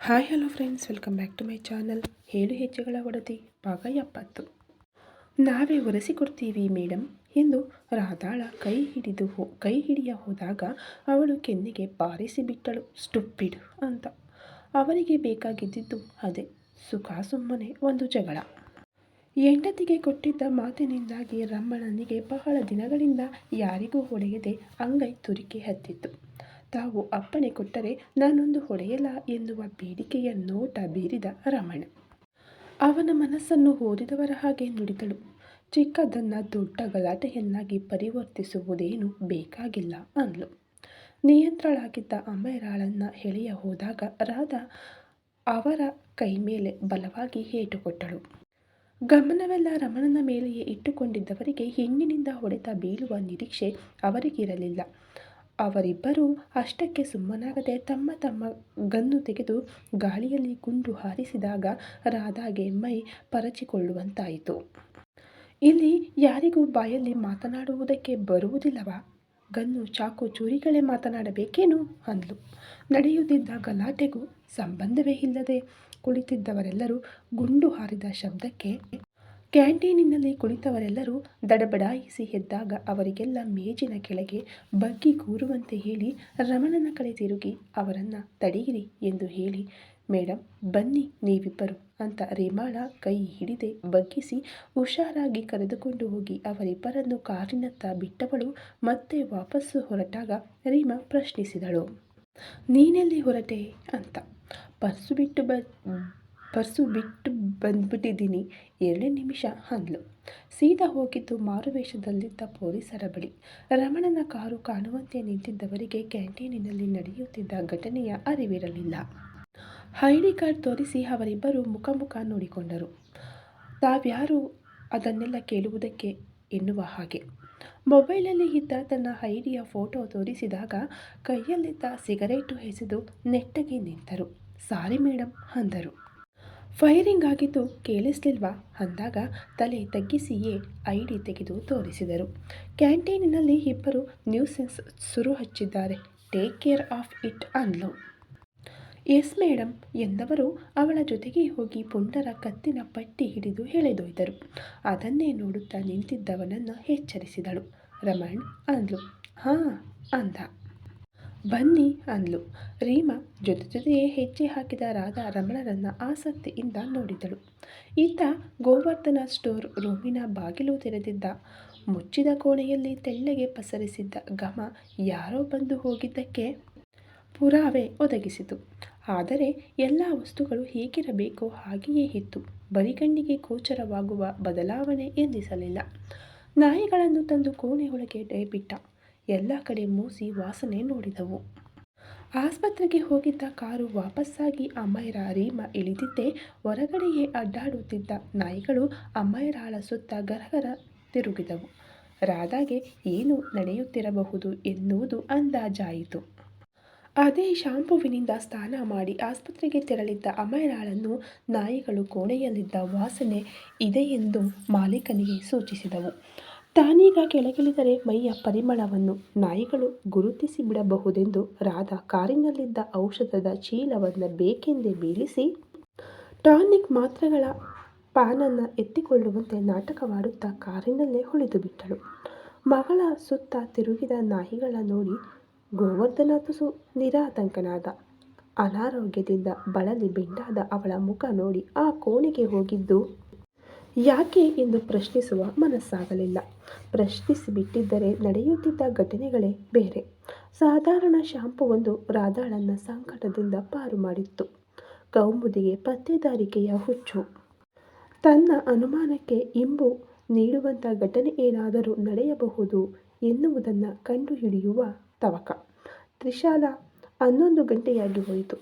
Hi hello friends, welcome back to my channel. ಏಳು ಹೆಜ್ಜೆಗಳ ಒಡತಿ, ಭಾಗ ಎಪ್ಪತ್ತು. ನಾವೇ ಒರೆಸಿಕೊಡ್ತೀವಿ ಮೇಡಮ್ ಎಂದು ರಾಧಾಳ ಕೈ ಹಿಡಿದು ಹೋ, ಕೈ ಹಿಡಿಯ ಹೋದಾಗ ಅವಳು ಕೆನ್ನೆಗೆ ಬಾರಿಸಿಬಿಟ್ಟಳು ಬಿಟ್ಟಳು. ಸ್ಟುಪ್ಪಿಡ್ ಅಂತ. ಅವರಿಗೆ ಬೇಕಾಗಿದ್ದಿದ್ದು ಅದೇ, ಸುಖ ಸುಮ್ಮನೆ ಒಂದು ಜಗಳ. ಹೆಂಡತಿಗೆ ಕೊಟ್ಟಿದ್ದ ಮಾತಿನಿಂದಾಗಿ ರಮ್ಮಣ್ಣನಿಗೆ ಬಹಳ ದಿನಗಳಿಂದ ಯಾರಿಗೂ ಹೊಡೆಯದೆ ಅಂಗೈ ತುರಿಕೆ ಹತ್ತಿತ್ತು. ತಾವು ಅಪ್ಪಣೆ ಕೊಟ್ಟರೆ ನಾನೊಂದು ಹೊಡೆಯಲ ಎನ್ನುವ ಬೇಡಿಕೆಯ ನೋಟ ಬೀರಿದ ರಮಣ. ಅವನ ಮನಸ್ಸನ್ನು ಓದಿದವರ ಹಾಗೆ ನುಡಿದಳು. ಚಿಕ್ಕದನ್ನು ದೊಡ್ಡ ಗಲಾಟೆಯನ್ನಾಗಿ ಪರಿವರ್ತಿಸುವುದೇನು ಬೇಕಾಗಿಲ್ಲ ಅಂದ್ಲು. ನಿಯಂತ್ರಳಾಗಿದ್ದ ಅಮೈರಾಳನ್ನು ಎಳೆಯ ಹೋದಾಗ ರಾಧಾ ಅವರ ಕೈ ಮೇಲೆ ಬಲವಾಗಿ ಏಟು ಕೊಟ್ಟಳು ಗಮನವೆಲ್ಲ ರಮಣನ ಮೇಲೆಯೇ ಇಟ್ಟುಕೊಂಡಿದ್ದವರಿಗೆ ಹೆಣ್ಣಿನಿಂದ ಹೊಡೆತ ಬೀಳುವ ನಿರೀಕ್ಷೆ ಅವರಿಗಿರಲಿಲ್ಲ. ಅವರಿಬ್ಬರೂ ಅಷ್ಟಕ್ಕೆ ಸುಮ್ಮನಾಗದೆ ತಮ್ಮ ತಮ್ಮ ಗನ್ನು ತೆಗೆದು ಗಾಳಿಯಲ್ಲಿ ಗುಂಡು ಹಾರಿಸಿದಾಗ ರಾಧಾಗೆ ಮೈ ಪರಚಿಕೊಳ್ಳುವಂತಾಯಿತು. ಇಲ್ಲಿ ಯಾರಿಗೂ ಬಾಯಲ್ಲಿ ಮಾತನಾಡುವುದಕ್ಕೆ ಬರುವುದಿಲ್ಲವಾ? ಗನ್ನು ಚಾಕು ಚೂರಿಗಳೇ ಮಾತನಾಡಬೇಕೇನು? ಅಂದ್ಲು. ನಡೆಯುತ್ತಿದ್ದ ಗಲಾಟೆಗೂ ಸಂಬಂಧವೇ ಇಲ್ಲದೆ ಕುಳಿತಿದ್ದವರೆಲ್ಲರೂ ಗುಂಡು ಹಾರಿದ ಶಬ್ದಕ್ಕೆ ಕ್ಯಾಂಟೀನಿನಲ್ಲಿ ಕುಳಿತವರೆಲ್ಲರೂ ದಡಬಡಾಯಿಸಿ ಎದ್ದಾಗ ಅವರಿಗೆಲ್ಲ ಮೇಜಿನ ಕೆಳಗೆ ಬಗ್ಗಿ ಕೂರುವಂತೆ ಹೇಳಿ ರಮಣನ ಕಡೆ ತಿರುಗಿ, ಅವರನ್ನು ತಡೆಯಿರಿ ಎಂದು ಹೇಳಿ ಮೇಡಮ್ ಬನ್ನಿ ನೀವಿಬ್ಬರು ಅಂತ ರೇಮಾಳ ಕೈ ಹಿಡಿದೆ ಬಗ್ಗಿಸಿ ಹುಷಾರಾಗಿ ಕರೆದುಕೊಂಡು ಹೋಗಿ ಅವರಿಬ್ಬರನ್ನು ಕಾರಿನತ್ತ ಬಿಟ್ಟವಳು. ಮತ್ತೆ ವಾಪಸ್ಸು ಹೊರಟಾಗ ರೀಮಾ ಪ್ರಶ್ನಿಸಿದಳು, ನೀನೆಲ್ಲಿ ಹೊರಟೆ? ಅಂತ. ಪರ್ಸು ಬಿಟ್ಟು ಬ, ಪರ್ಸು ಬಿಟ್ಟು ಬಂದ್ಬಿಟ್ಟಿದ್ದೀನಿ. ಎರಡು ನಿಮಿಷ ಅಂದ್ಲು. ಸೀದಾ ಹೋಗಿದ್ದು ಮಾರುವೇಷದಲ್ಲಿದ್ದ ಪೊಲೀಸರ ಬಳಿ. ರಮಣನ ಕಾರು ಕಾಣುವಂತೆ ನಿಂತಿದ್ದವರಿಗೆ ಕ್ಯಾಂಟೀನಿನಲ್ಲಿ ನಡೆಯುತ್ತಿದ್ದ ಘಟನೆಯ ಅರಿವಿರಲಿಲ್ಲ. ಐಡಿ ಕಾರ್ಡ್ ತೋರಿಸಿ ಅವರಿಬ್ಬರು ಮುಖ ಮುಖ ನೋಡಿಕೊಂಡರು. ತಾವ್ಯಾರು ಅದನ್ನೆಲ್ಲ ಕೇಳುವುದಕ್ಕೆ ಎನ್ನುವ ಹಾಗೆ. ಮೊಬೈಲಲ್ಲಿ ಇದ್ದ ತನ್ನ ಐಡಿಯ ಫೋಟೋ ತೋರಿಸಿದಾಗ ಕೈಯಲ್ಲಿದ್ದ ಸಿಗರೇಟು ಎಸೆದು ನೆಟ್ಟಗೆ ನಿಂತರು. ಸಾರಿ ಮೇಡಮ್ ಅಂದರು. ಫೈರಿಂಗ್ ಆಗಿದ್ದು ಕೇಳಿಸ್ಲಿಲ್ವಾ? ಅಂದಾಗ ತಲೆ ತಗ್ಗಿಸಿಯೇ ಐ ಡಿ ತೆಗೆದು ತೋರಿಸಿದರು. ಕ್ಯಾಂಟೀನಿನಲ್ಲಿ ಇಬ್ಬರು ನ್ಯೂಸೆನ್ಸ್ ಸುರು ಹಚ್ಚಿದ್ದಾರೆ ಟೇಕ್ ಕೇರ್ ಆಫ್ ಇಟ್ ಅನ್ಲು ಎಸ್ ಮೇಡಮ್ ಎಂದವರು ಅವಳ ಜೊತೆಗೆ ಹೋಗಿ ಪುಂಡರ ಕತ್ತಿನ ಪಟ್ಟಿ ಹಿಡಿದು ಎಳೆದೊಯ್ದರು. ಅದನ್ನೇ ನೋಡುತ್ತಾ ನಿಂತಿದ್ದವನನ್ನು ಎಚ್ಚರಿಸಿದಳು. ರಮಣ್, ಅಂದ್ಲು. ಹಾಂ, ಅಂದ. ಬನ್ನಿ ಅಂದ್ಲು. ರೀಮಾ ಜೊತೆ ಜೊತೆಯೇ ಹೆಜ್ಜೆ ಹಾಕಿದ ರಾಧಾ ರಮಣರನ್ನು ಆಸಕ್ತಿಯಿಂದ ನೋಡಿದಳು. ಈತ ಗೋವರ್ಧನ ಸ್ಟೋರ್ ರೂಮಿನ ಬಾಗಿಲು ತೆರೆದಿದ್ದ, ಮುಚ್ಚಿದ ಕೋಣೆಯಲ್ಲಿ ತೆಳ್ಳಗೆ ಪಸರಿಸಿದ್ದ ಘಮ ಯಾರೋ ಬಂದು ಹೋಗಿದ್ದಕ್ಕೆ ಪುರಾವೆ ಒದಗಿಸಿತು. ಆದರೆ ಎಲ್ಲ ವಸ್ತುಗಳು ಹೇಗಿರಬೇಕೋ ಹಾಗೆಯೇ ಇತ್ತು. ಬರಿಗಣ್ಣಿಗೆ ಗೋಚರವಾಗುವ ಬದಲಾವಣೆ ಎಂದಿಸಲಿಲ್ಲ. ನಾಯಿಗಳನ್ನು ತಂದು ಕೋಣೆಯೊಳಗೆ ಬಿಟ್ಟ ಎಲ್ಲ ಕಡೆ ಮೂಸಿ ವಾಸನೆ ನೋಡಿದವು. ಆಸ್ಪತ್ರೆಗೆ ಹೋಗಿದ್ದ ಕಾರು ವಾಪಸ್ಸಾಗಿ ಅಮ್ಮಯ್ಯರ ರೀಮ ಇಳಿದಿದ್ದೆ ಹೊರಗಡೆಯೇ ಅಡ್ಡಾಡುತ್ತಿದ್ದ ನಾಯಿಗಳು ಅಮ್ಮಯ್ಯರಾಳ ಸುತ್ತ ಗರಗರ ತಿರುಗಿದವು. ರಾಧಾಗೆ ಏನು ನಡೆಯುತ್ತಿರಬಹುದು ಎನ್ನುವುದು ಅಂದಾಜಾಯಿತು. ಅದೇ ಶಾಂಪುವಿನಿಂದ ಸ್ನಾನ ಮಾಡಿ ಆಸ್ಪತ್ರೆಗೆ ತೆರಳಿದ್ದ ಅಮೈರಾಳನ್ನು ನಾಯಿಗಳು ಕೋಣೆಯಲ್ಲಿದ್ದ ವಾಸನೆ ಇದೆಯೆಂದು ಮಾಲೀಕನಿಗೆ ಸೂಚಿಸಿದವು. ತಾನೀಗ ಕೆಳಗಿಳಿದರೆ ಮೈಯ ಪರಿಮಳವನ್ನು ನಾಯಿಗಳು ಗುರುತಿಸಿ ಬಿಡಬಹುದೆಂದು ರಾಧಾ ಕಾರಿನಲ್ಲಿದ್ದ ಔಷಧದ ಚೀಲವನ್ನು ಬೇಕೆಂದೇ ಬೀಳಿಸಿ ಟಾನಿಕ್ ಮಾತ್ರೆಗಳ ಪಾನನ್ನು ಎತ್ತಿಕೊಳ್ಳುವಂತೆ ನಾಟಕವಾಡುತ್ತಾ ಕಾರಿನಲ್ಲೇ ಉಳಿದು ಬಿಟ್ಟಳು. ಮಗಳ ಸುತ್ತ ತಿರುಗಿದ ನಾಯಿಗಳ ನೋಡಿ ಗೋವರ್ಧನ ತುಸು ನಿರಾತಂಕನಾದ. ಅನಾರೋಗ್ಯದಿಂದ ಬಳಲಿ ಬೆಂಡಾದ ಅವಳ ಮುಖ ನೋಡಿ ಆ ಕೋಣೆಗೆ ಹೋಗಿದ್ದು ಯಾಕೆ ಎಂದು ಪ್ರಶ್ನಿಸುವ ಮನಸ್ಸಾಗಲಿಲ್ಲ? ಪ್ರಶ್ನಿಸಿಬಿಟ್ಟಿದ್ದರೆ ನಡೆಯುತ್ತಿದ್ದ ಘಟನೆಗಳೇ ಬೇರೆ. ಸಾಧಾರಣ ಶಾಂಪುವೊಂದು ರಾಧಾಳನ್ನ ಸಂಕಟದಿಂದ ಪಾರು ಮಾಡಿತ್ತು. ಕೌಮುದಿಗೆ ಪತ್ತೆದಾರಿಕೆಯ ಹುಚ್ಚು. ತನ್ನ ಅನುಮಾನಕ್ಕೆ ಇಂಬು ನೀಡುವಂಥ ಘಟನೆ ಏನಾದರೂ ನಡೆಯಬಹುದು ಎನ್ನುವುದನ್ನು ಕಂಡುಹಿಡಿಯುವ ತವಕ. ತ್ರಿಶಾಲ ಹನ್ನೊಂದು ಗಂಟೆಯಾಗಿ ಹೋಯಿತು.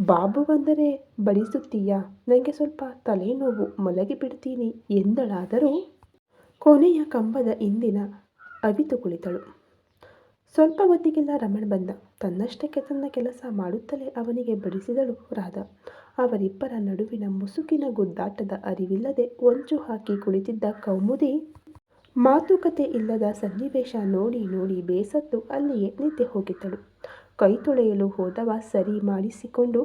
ಬಾಬು ಬಂದರೆ ಬಡಿಸುತ್ತೀಯಾ? ನನಗೆ ಸ್ವಲ್ಪ ತಲೆನೋವು, ಮಲಗಿ ಬಿಡ್ತೀನಿ ಎಂದಳಾದರೂ ಕೊನೆಯ ಕಂಬದ ಹಿಂದಿನ ಅವಿತು ಕುಳಿತಳು. ಸ್ವಲ್ಪ ಹೊತ್ತಿಗೆಲ್ಲ ರಮಣ್ ಬಂದ. ತನ್ನಷ್ಟಕ್ಕೆ ತನ್ನ ಕೆಲಸ ಮಾಡುತ್ತಲೇ ಅವನಿಗೆ ಬಡಿಸಿದಳು ರಾಧ. ಅವರಿಬ್ಬರ ನಡುವಿನ ಮುಸುಕಿನ ಗುದ್ದಾಟದ ಅರಿವಿಲ್ಲದೆ ಒಂಚು ಹಾಕಿ ಕುಳಿತಿದ್ದ ಕೌಮುದಿ ಮಾತುಕತೆ ಇಲ್ಲದ ಸನ್ನಿವೇಶ ನೋಡಿ ನೋಡಿ ಬೇಸತ್ತು ಅಲ್ಲಿಯೇ ನಿದ್ದೆ ಹೋಗಿದ್ದಳು. ಕೈ ತೊಳೆಯಲು ಹೋದವ ಸರಿ ಮಾಡಿಸಿಕೊಂಡು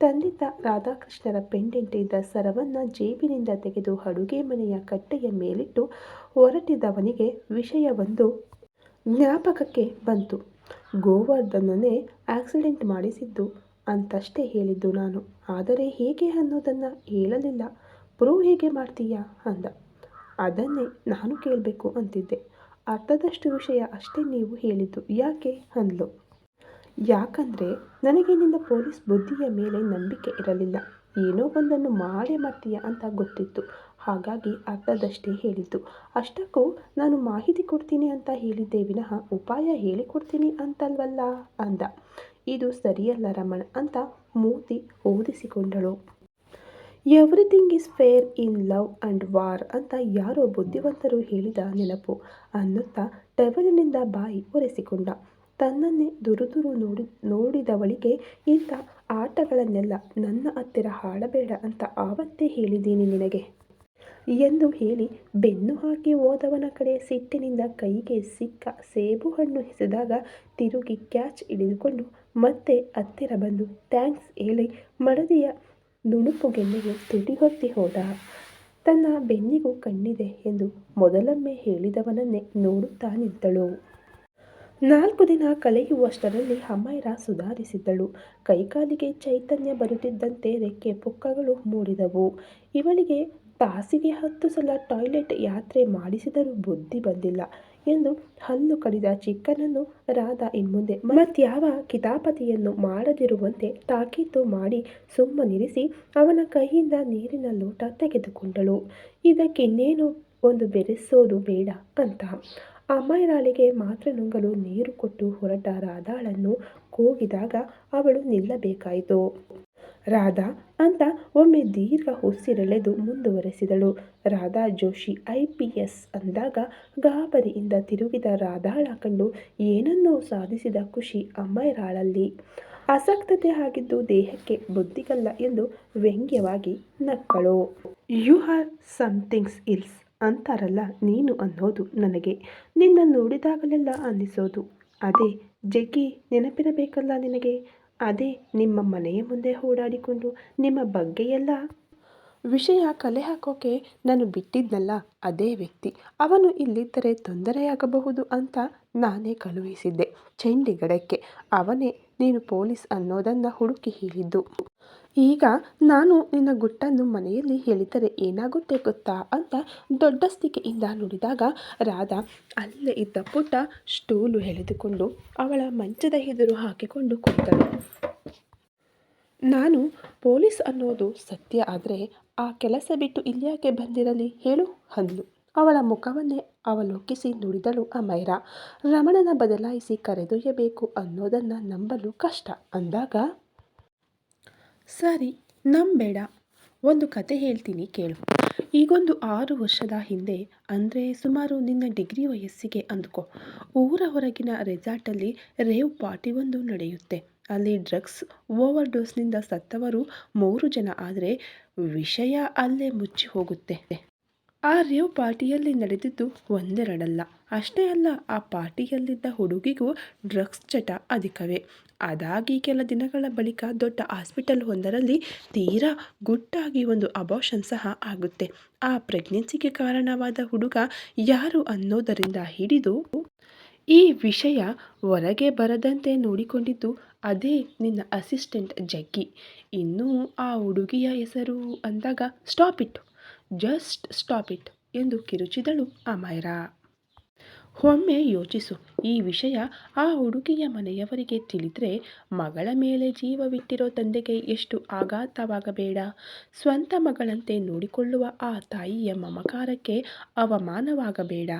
ತಂದಿದ್ದ ರಾಧಾಕೃಷ್ಣರ ಪೆಂಡೆಂಟ್ ಇದ್ದ ಸರವನ್ನು ಜೇಬಿನಿಂದ ತೆಗೆದು ಅಡುಗೆ ಮನೆಯ ಕಟ್ಟೆಯ ಮೇಲಿಟ್ಟು ಹೊರಟಿದ್ದವನಿಗೆ ವಿಷಯವೊಂದು ಜ್ಞಾಪಕಕ್ಕೆ ಬಂತು. ಗೋವರ್ಧನನೇ ಆಕ್ಸಿಡೆಂಟ್ ಮಾಡಿಸಿದ್ದು ಅಂತಷ್ಟೇ ಹೇಳಿದ್ದು ನಾನು. ಆದರೆ ಹೇಗೆ ಅನ್ನೋದನ್ನು ಹೇಳಲಿಲ್ಲ. ಪ್ರೂವ್ ಹೇಗೆ ಮಾಡ್ತೀಯಾ ಅಂದ. ಅದನ್ನೇ ನಾನು ಕೇಳಬೇಕು ಅಂತಿದ್ದೆ. ಅರ್ಧದಷ್ಟು ವಿಷಯ ಅಷ್ಟೇ ನೀವು ಹೇಳಿದ್ದು. ಯಾಕೆ ಅಂದ್ಲು. ಯಾಕಂದರೆ ನನಗೆ ನಿನ್ನ ಪೊಲೀಸ್ ಬುದ್ಧಿಯ ಮೇಲೆ ನಂಬಿಕೆ ಇರಲಿಲ್ಲ. ಏನೋ ಒಂದನ್ನು ಮಾಡೇ ಮಾಡ್ತೀಯ ಅಂತ ಗೊತ್ತಿತ್ತು. ಹಾಗಾಗಿ ಅರ್ಧದಷ್ಟೇ ಹೇಳಿದ್ದು. ಅಷ್ಟಕ್ಕೂ ನಾನು ಮಾಹಿತಿ ಕೊಡ್ತೀನಿ ಅಂತ ಹೇಳಿದ್ದೆ ವಿನಃ ಉಪಾಯ ಹೇಳಿಕೊಡ್ತೀನಿ ಅಂತಲ್ವಲ್ಲ ಅಂದ. ಇದು ಸರಿಯಲ್ಲ ರಮಣ ಅಂತ ಮೂತಿ ಓದಿಸಿಕೊಂಡಳು. Everything is fair in love and war ಅಂತ ಯಾರೋ ಬುದ್ಧಿವಂತರು ಹೇಳಿದ ನೆನಪು ಅನ್ನುತ್ತಾ ಟವಲಿನಿಂದ ಬಾಯಿ ಒರೆಸಿಕೊಂಡ. ತನ್ನನ್ನೇ ದುರುದುರು ನೋಡಿ, ನೋಡಿದವಳಿಗೆ, ಇಂಥ ಆಟಗಳನ್ನೆಲ್ಲ ನನ್ನ ಹತ್ತಿರ ಹಾಡಬೇಡ ಅಂತ ಆವತ್ತೇ ಹೇಳಿದ್ದೀನಿ ನಿನಗೆ ಎಂದು ಹೇಳಿ ಬೆನ್ನು ಹಾಕಿ ಹೋದವನ ಕಡೆ ಸಿಟ್ಟಿನಿಂದ ಕೈಗೆ ಸಿಕ್ಕ ಸೇಬು ಹಣ್ಣು ಎಸೆದಾಗ ತಿರುಗಿ ಕ್ಯಾಚ್ ಹಿಡಿದುಕೊಂಡು ಮತ್ತೆ ಹತ್ತಿರ ಬಂದು, ಥ್ಯಾಂಕ್ಸ್ ಹೇಳಿ, ಮಡದಿಯ ನುಣುಪುಗೆನ್ನೆಗೆ ತುಟಿಗೊತ್ತಿ ಹೋದ. ತನ್ನ ಬೆನ್ನಿಗೂ ಕಣ್ಣಿದೆ ಎಂದು ಮೊದಲೊಮ್ಮೆ ಹೇಳಿದವನನ್ನೇ ನೋಡುತ್ತಾ ನಿದ್ದಳು ನಾಲ್ಕು ದಿನ ಕಳೆಯುವಷ್ಟರಲ್ಲಿ ಹಮೈರ ಸುಧಾರಿಸಿದ್ದಳು. ಕೈಕಾಲಿಗೆ ಚೈತನ್ಯ ಬರುತ್ತಿದ್ದಂತೆ ರೆಕ್ಕೆ ಪುಕ್ಕಗಳು ಮೂಡಿದವು. ಇವಳಿಗೆ ತಾಸಿಗೆ ಹತ್ತು ಸಲ ಟಾಯ್ಲೆಟ್ ಯಾತ್ರೆ ಮಾಡಿಸಿದರೂ ಬುದ್ಧಿ ಬಂದಿಲ್ಲ ಎಂದು ಹಲ್ಲು ಕಡಿದ ಚಿಕ್ಕನನ್ನು ರಾಧಾ ಇನ್ಮುಂದೆ ಮತ್ಯಾವ ಕಿತಾಪತಿಯನ್ನು ಮಾಡದಿರುವಂತೆ ತಾಕೀತು ಮಾಡಿ ಸುಮ್ಮನಿರಿಸಿ ಅವನ ಕೈಯಿಂದ ನೀರಿನ ಲೋಟ ತೆಗೆದುಕೊಂಡಳು. ಇದಕ್ಕಿನ್ನೇನು ಒಂದು ಬೆರೆಸೋದು ಬೇಡ ಅಂತ. ಅಮ್ಮಯ್ಯರಾಳಿಗೆ ಮಾತ್ರ ನುಂಗಲು ನೀರು ಕೊಟ್ಟು ಹೊರಟ ರಾಧಾಳನ್ನು ಕೂಗಿದಾಗ ಅವಳು ನಿಲ್ಲಬೇಕಾಯಿತು. ರಾಧಾ, ಅಂತ ಒಮ್ಮೆ ದೀರ್ಘ ಉಸಿರೆಳೆದು ಮುಂದುವರೆಸಿದಳು. Radha Joshi I P S ಅಂದಾಗ ಗಾಬರಿಯಿಂದ ತಿರುಗಿದ ರಾಧಾಳ ಕಂಡು ಏನನ್ನೋ ಸಾಧಿಸಿದ ಖುಷಿ ಅಮ್ಮಯ್ಯರಾಳಲ್ಲಿ ಅಸಕ್ತತೆ ಆಗಿದ್ದು ದೇಹಕ್ಕೆ ಬುದ್ಧಿಗಲ್ಲ ಎಂದು ವ್ಯಂಗ್ಯವಾಗಿ ನಕ್ಕಳು. ಯು ಆರ್ ಸಮಥಿಂಗ್ಸ್ ಇಲ್ಸ್ ಅಂತಾರಲ್ಲ, ನೀನು ಅನ್ನೋದು ನನಗೆ. ನಿನ್ನ ನೋಡಿದಾಗಲೆಲ್ಲ ಅನ್ನಿಸೋದು. ಅದೇ, ಜಗ್ಗಿ ನೆನಪಿರಬೇಕಲ್ಲ ನಿನಗೆ? ಅದೇ, ನಿಮ್ಮ ಮನೆಯ ಮುಂದೆ ಓಡಾಡಿಕೊಂಡು ನಿಮ್ಮ ಬಗ್ಗೆ ಎಲ್ಲ ವಿಷಯ ಕಲೆ ಹಾಕೋಕೆ ನಾನು ಬಿಟ್ಟಿದ್ದಲ್ಲ ಅದೇ ವ್ಯಕ್ತಿ. ಅವನು ಇಲ್ಲಿದ್ದರೆ ತೊಂದರೆಯಾಗಬಹುದು ಅಂತ ನಾನೇ ಕಳುಹಿಸಿದ್ದೆ. ಚಂಡೀಗಢಕ್ಕೆ ಅವನೇ ನೀನು ಪೊಲೀಸ್ ಅನ್ನೋದನ್ನು ಹುಡುಕಿ ಹೇಳಿದ್ದು. ಈಗ ನಾನು ನಿನ್ನ ಗುಟ್ಟನ್ನು ಮನೆಯಲ್ಲಿ ಹೇಳಿದರೆ ಏನಾಗುತ್ತೆ ಗೊತ್ತಾ ಅಂತ ದೊಡ್ಡಸ್ತಿಕೆಯಿಂದ ನುಡಿದಾಗ ರಾಧಾ ಅಲ್ಲೇ ಇದ್ದ ಪುಟ್ಟ ಸ್ಟೂಲು ಎಳೆದುಕೊಂಡು ಅವಳ ಮಂಚದ ಎದುರು ಹಾಕಿಕೊಂಡು ಕೂತಳು ನಾನು ಪೊಲೀಸ್ ಅನ್ನೋದು ಸತ್ಯ ಆದರೆ ಆ ಕೆಲಸ ಬಿಟ್ಟು ಇಲ್ಲಿಯಾಕೆ ಬಂದಿರಲಿ ಹೇಳು ಅಂದ್ಲು. ಅವಳ ಮುಖವನ್ನೇ ಅವಲೋಕಿಸಿ ನುಡಿದಳು ಅಮೈರ. ರಮಣನ ಬದಲಾಯಿಸಿ ಕರೆದೊಯ್ಯಬೇಕು ಅನ್ನೋದನ್ನು ನಂಬಲು ಕಷ್ಟ. ಅಂದಾಗ, ಸರಿ, ನಂಬೇಡ. ಒಂದು ಕತೆ ಹೇಳ್ತೀನಿ ಕೇಳು. ಈಗೊಂದು ಆರು ವರ್ಷದ ಹಿಂದೆ, ಅಂದರೆ ಸುಮಾರು ನಿನ್ನ ಡಿಗ್ರಿ ವಯಸ್ಸಿಗೆ ಅಂದ್ಕೋ. ಊರ ಹೊರಗಿನ ರೆಸಾರ್ಟಲ್ಲಿ ರೇವ್ ಪಾರ್ಟಿ ಒಂದು ನಡೆಯುತ್ತೆ. ಅಲ್ಲಿ ಡ್ರಗ್ಸ್ ಓವರ್ ಡೋಸ್ನಿಂದ ಸತ್ತವರು ಮೂರು ಜನ ಆದರೆ ವಿಷಯ ಅಲ್ಲೇ ಮುಚ್ಚಿ ಹೋಗುತ್ತೆ. ಆ ರೇವ್ ಪಾರ್ಟಿಯಲ್ಲಿ ನಡೆದಿದ್ದು ಒಂದೆರಡಲ್ಲ. ಅಷ್ಟೇ ಅಲ್ಲ, ಆ ಪಾರ್ಟಿಯಲ್ಲಿದ್ದ ಹುಡುಗಿಗೂ ಡ್ರಗ್ಸ್ ಚಟ ಅಧಿಕವೇ. ಅದಾಗಿ ಕೆಲ ದಿನಗಳ ಬಳಿಕ ದೊಡ್ಡ ಹಾಸ್ಪಿಟಲ್ ಒಂದರಲ್ಲಿ ತೀರಾ ಗುಟ್ಟಾಗಿ ಒಂದು ಅಬಾಷನ್ ಸಹ ಆಗುತ್ತೆ. ಆ ಪ್ರೆಗ್ನೆನ್ಸಿಗೆ ಕಾರಣವಾದ ಹುಡುಗ ಯಾರು ಅನ್ನೋದರಿಂದ ಹಿಡಿದು ಈ ವಿಷಯ ಹೊರಗೆ ಬರದಂತೆ ನೋಡಿಕೊಂಡಿದ್ದು ಅದೇ ನಿನ್ನ ಅಸಿಸ್ಟೆಂಟ್ ಜಗ್ಗಿ. ಇನ್ನೂ ಆ ಹುಡುಗಿಯ ಹೆಸರು ಅಂದಾಗ stop it just stop it ಎಂದು ಕಿರುಚಿದಳು ಅಮೈರಾ. ಒಮ್ಮೆ ಯೋಚಿಸು, ಈ ವಿಷಯ ಆ ಹುಡುಗಿಯ ಮನೆಯವರಿಗೆ ತಿಳಿದ್ರೆ ಮಗಳ ಮೇಲೆ ಜೀವವಿಟ್ಟಿರೋ ತಂದೆಗೆ ಎಷ್ಟು ಆಘಾತವಾಗಬೇಡ. ಸ್ವಂತ ಮಗಳಂತೆ ನೋಡಿಕೊಳ್ಳುವ ಆ ತಾಯಿಯ ಮಮಕಾರಕ್ಕೆ ಅವಮಾನವಾಗಬೇಡ.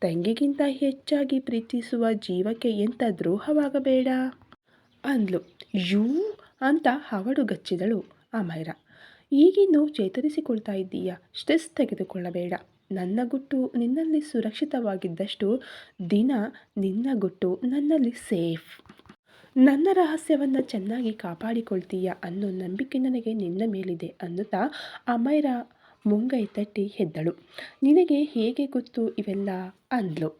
ತಂಗಿಗಿಂತ ಹೆಚ್ಚಾಗಿ ಪ್ರೀತಿಸುವ ಜೀವಕ್ಕೆ ಎಂಥ ದ್ರೋಹವಾಗಬೇಡ? ಅಂದ್ಲು, ಯೂ ಅಂತ ಹವಡುಗಚ್ಚಿದಳು ಅಮೈರ. ಈಗಿನ್ನು ಚೇತರಿಸಿಕೊಳ್ತಾ ಇದ್ದೀಯಾ? ಸ್ಟ್ರೆಸ್ ತೆಗೆದುಕೊಳ್ಳಬೇಡ. ನನ್ನ ಗುಟ್ಟು ನಿನ್ನಲ್ಲಿ ಸುರಕ್ಷಿತವಾಗಿದ್ದಷ್ಟು ದಿನ ನಿನ್ನ ಗುಟ್ಟು ನನ್ನಲ್ಲಿ ಸೇಫ್. ನನ್ನ ರಹಸ್ಯವನ್ನು ಚೆನ್ನಾಗಿ ಕಾಪಾಡಿಕೊಳ್ತೀಯ ಅನ್ನೋ ನಂಬಿಕೆ ನನಗೆ ನಿನ್ನ ಮೇಲಿದೆ ಅನ್ನುತ್ತಾ ಅಮೈರ ಮುಂಗೈ ತಟ್ಟಿ ಹೆದ್ದಳು. ನಿನಗೆ ಹೇಗೆ ಗೊತ್ತು ಇವೆಲ್ಲ? ಅಂದ್ಲು.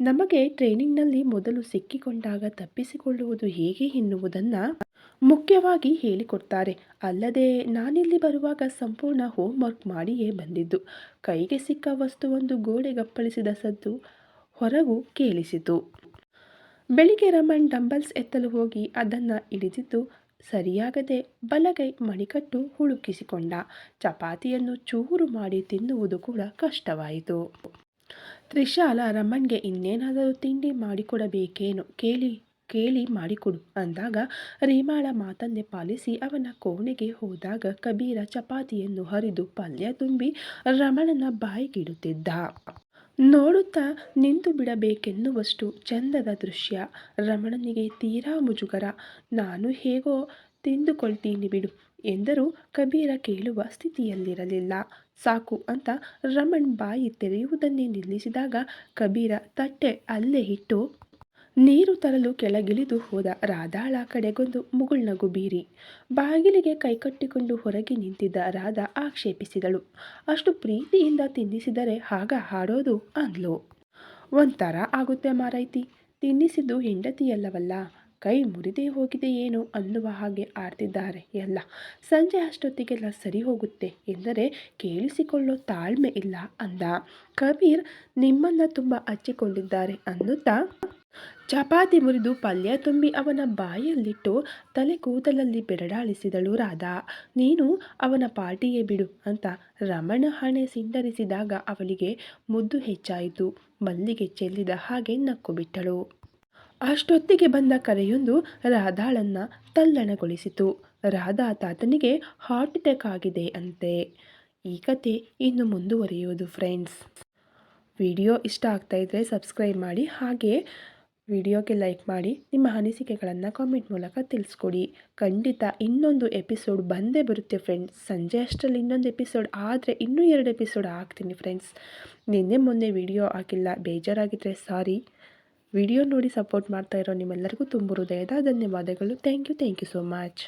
ನಮಗೆ ಟ್ರೈನಿಂಗ್ನಲ್ಲಿ ಮೊದಲು ಸಿಕ್ಕಿಕೊಂಡಾಗ ತಪ್ಪಿಸಿಕೊಳ್ಳುವುದು ಹೇಗೆ ಎನ್ನುವುದನ್ನು ಮುಖ್ಯವಾಗಿ ಹೇಳಿಕೊಡ್ತಾರೆ. ಅಲ್ಲದೆ ನಾನಿಲ್ಲಿ ಬರುವಾಗ ಸಂಪೂರ್ಣ ಹೋಮ್ವರ್ಕ್ ಮಾಡಿಯೇ ಬಂದಿದ್ದು. ಕೈಗೆ ಸಿಕ್ಕ ವಸ್ತುವೊಂದು ಗೋಡೆಗಪ್ಪಳಿಸಿದ ಸದ್ದು ಹೊರಗೂ ಕೇಳಿಸಿತು. ಬೆಳಿಗ್ಗೆ ರಮಣ್ ಡಂಬಲ್ಸ್ ಎತ್ತಲು ಹೋಗಿ ಅದನ್ನು ಹಿಡಿದಿದ್ದು ಸರಿಯಾಗದೆ ಬಲಗೈ ಮಣಿಕಟ್ಟು ಹುಳುಕಿಸಿಕೊಂಡ. ಚಪಾತಿಯನ್ನು ಚೂರು ಮಾಡಿ ತಿನ್ನುವುದು ಕೂಡ ಕಷ್ಟವಾಯಿತು. ತ್ರಿಶಾಲ ರಮಣ್ಗೆ ಇನ್ನೇನಾದರೂ ತಿಂಡಿ ಮಾಡಿಕೊಡಬೇಕೇನು ಕೇಳಿ ಕೇಳಿ ಮಾಡಿಕೊಡು ಅಂದಾಗ ರೀಮಾಳ ಮಾತನ್ನೇ ಪಾಲಿಸಿ ಅವನ ಕೋಣೆಗೆ ಹೋದಾಗ ಕಬೀರ ಚಪಾತಿಯನ್ನು ಹರಿದು ಪಲ್ಯ ತುಂಬಿ ರಮಣನ ಬಾಯಿಗಿಡುತ್ತಿದ್ದ. ನೋಡುತ್ತಾ ನಿಂತು ಬಿಡಬೇಕೆನ್ನುವಷ್ಟು ಚಂದದ ದೃಶ್ಯ. ರಮಣನಿಗೆ ತೀರಾ ಮುಜುಗರ. ನಾನು ಹೇಗೋ ತಿಂದುಕೊಳ್ತೀನಿ ಬಿಡು ಎಂದರೂ ಕಬೀರ ಕೇಳುವ ಸ್ಥಿತಿಯಲ್ಲಿರಲಿಲ್ಲ. ಸಾಕು ಅಂತ ರಮಣ್ ಬಾಯಿ ತೆರೆಯುವುದನ್ನೇ ನಿಲ್ಲಿಸಿದಾಗ ಕಬೀರ ತಟ್ಟೆ ಅಲ್ಲೇ ಇಟ್ಟು ನೀರು ತರಲು ಕೆಳಗಿಳಿದು ಹೋದ ರಾಧಾಳ ಕಡೆಗೊಂದು ಮುಗುಳ್ನಗು ಬೀರಿ. ಬಾಗಿಲಿಗೆ ಕೈಕಟ್ಟಿಕೊಂಡು ಹೊರಗೆ ನಿಂತಿದ್ದ ರಾಧಾ ಆಕ್ಷೇಪಿಸಿದಳು. ಅಷ್ಟು ಪ್ರೀತಿಯಿಂದ ತಿನ್ನಿಸಿದರೆ ಆಗ ಹಾಡೋದು ಅಂದ್ಲು. ಒಂಥರ ಆಗುತ್ತೆ ಮಾರೈತಿ. ತಿನ್ನಿಸಿದ್ದು ಹೆಂಡತಿಯಲ್ಲವಲ್ಲ. ಕೈ ಮುರಿದೇ ಹೋಗಿದೆ ಏನು ಅನ್ನುವ ಹಾಗೆ ಆಡ್ತಿದ್ದಾರೆ. ಎಲ್ಲ ಸಂಜೆ ಅಷ್ಟೊತ್ತಿಗೆಲ್ಲ ಸರಿ ಹೋಗುತ್ತೆ ಎಂದರೆ ಕೇಳಿಸಿಕೊಳ್ಳೋ ತಾಳ್ಮೆ ಇಲ್ಲ ಅಂದ. ಕಬೀರ್ ನಿಮ್ಮನ್ನು ತುಂಬ ಹಚ್ಚಿಕೊಂಡಿದ್ದಾರೆ ಅನ್ನುತ್ತಾ? ಚಪಾತಿ ಮುರಿದು ಪಲ್ಯ ತುಂಬಿ ಅವನ ಬಾಯಲ್ಲಿಟ್ಟು ತಲೆ ಕೂದಲಲ್ಲಿ ಬೆರಡಾಳಿಸಿದಳು ರಾಧಾ. ನೀನು ಅವನ ಪಾರ್ಟಿಯೇ ಬಿಡು ಅಂತ ರಮಣ ಹಣೆ ಸಿಂಡರಿಸಿದಾಗ ಅವಳಿಗೆ ಮುದ್ದು ಹೆಚ್ಚಾಯಿತು. ಮಲ್ಲಿಗೆ ಚೆಲ್ಲಿದ ಹಾಗೆ ನಕ್ಕು ಬಿಟ್ಟಳು. ಅಷ್ಟೊತ್ತಿಗೆ ಬಂದ ಕರೆಯೊಂದು ರಾಧಾಳನ್ನು ತಲ್ಲಣಗೊಳಿಸಿತು. ರಾಧಾ ತಾತನಿಗೆ ಹಾರ್ಟ್ ಅಟ್ಯಾಕ್ ಆಗಿದೆ ಅಂತೆ. ಈ ಕತೆ ಇನ್ನು ಮುಂದುವರಿಯುವುದು ಫ್ರೆಂಡ್ಸ್ ವಿಡಿಯೋ ಇಷ್ಟ ಆಗ್ತಾ ಇದ್ದರೆ ಸಬ್ಸ್ಕ್ರೈಬ್ ಮಾಡಿ, ಹಾಗೆ ವಿಡಿಯೋಗೆ ಲೈಕ್ ಮಾಡಿ, ನಿಮ್ಮ ಅನಿಸಿಕೆಗಳನ್ನು ಕಾಮೆಂಟ್ ಮೂಲಕ ತಿಳಿಸ್ಕೊಡಿ. ಖಂಡಿತ ಇನ್ನೊಂದು ಎಪಿಸೋಡ್ ಬಂದೇ ಬರುತ್ತೆ ಫ್ರೆಂಡ್ಸ್ ಸಂಜೆ ಅಷ್ಟರಲ್ಲಿ ಇನ್ನೊಂದು ಎಪಿಸೋಡ್ ಆದರೆ ಇನ್ನೂ ಎರಡು ಎಪಿಸೋಡ್ ಹಾಕ್ತೀನಿ ಫ್ರೆಂಡ್ಸ್ ನಿನ್ನೆ ಮೊನ್ನೆ ವಿಡಿಯೋ ಹಾಕಿಲ್ಲ ಬೇಜಾರಾಗಿದ್ದರೆ ಸಾರಿ ವಿಡಿಯೋ ನೋಡಿ ಸಪೋರ್ಟ್ ಮಾಡ್ತಾ ಇರೋ ನಿಮ್ಮೆಲ್ಲರಿಗೂ ತುಂಬ ಹೃದಯದ ಧನ್ಯವಾದಗಳು. Thank you thank you so much.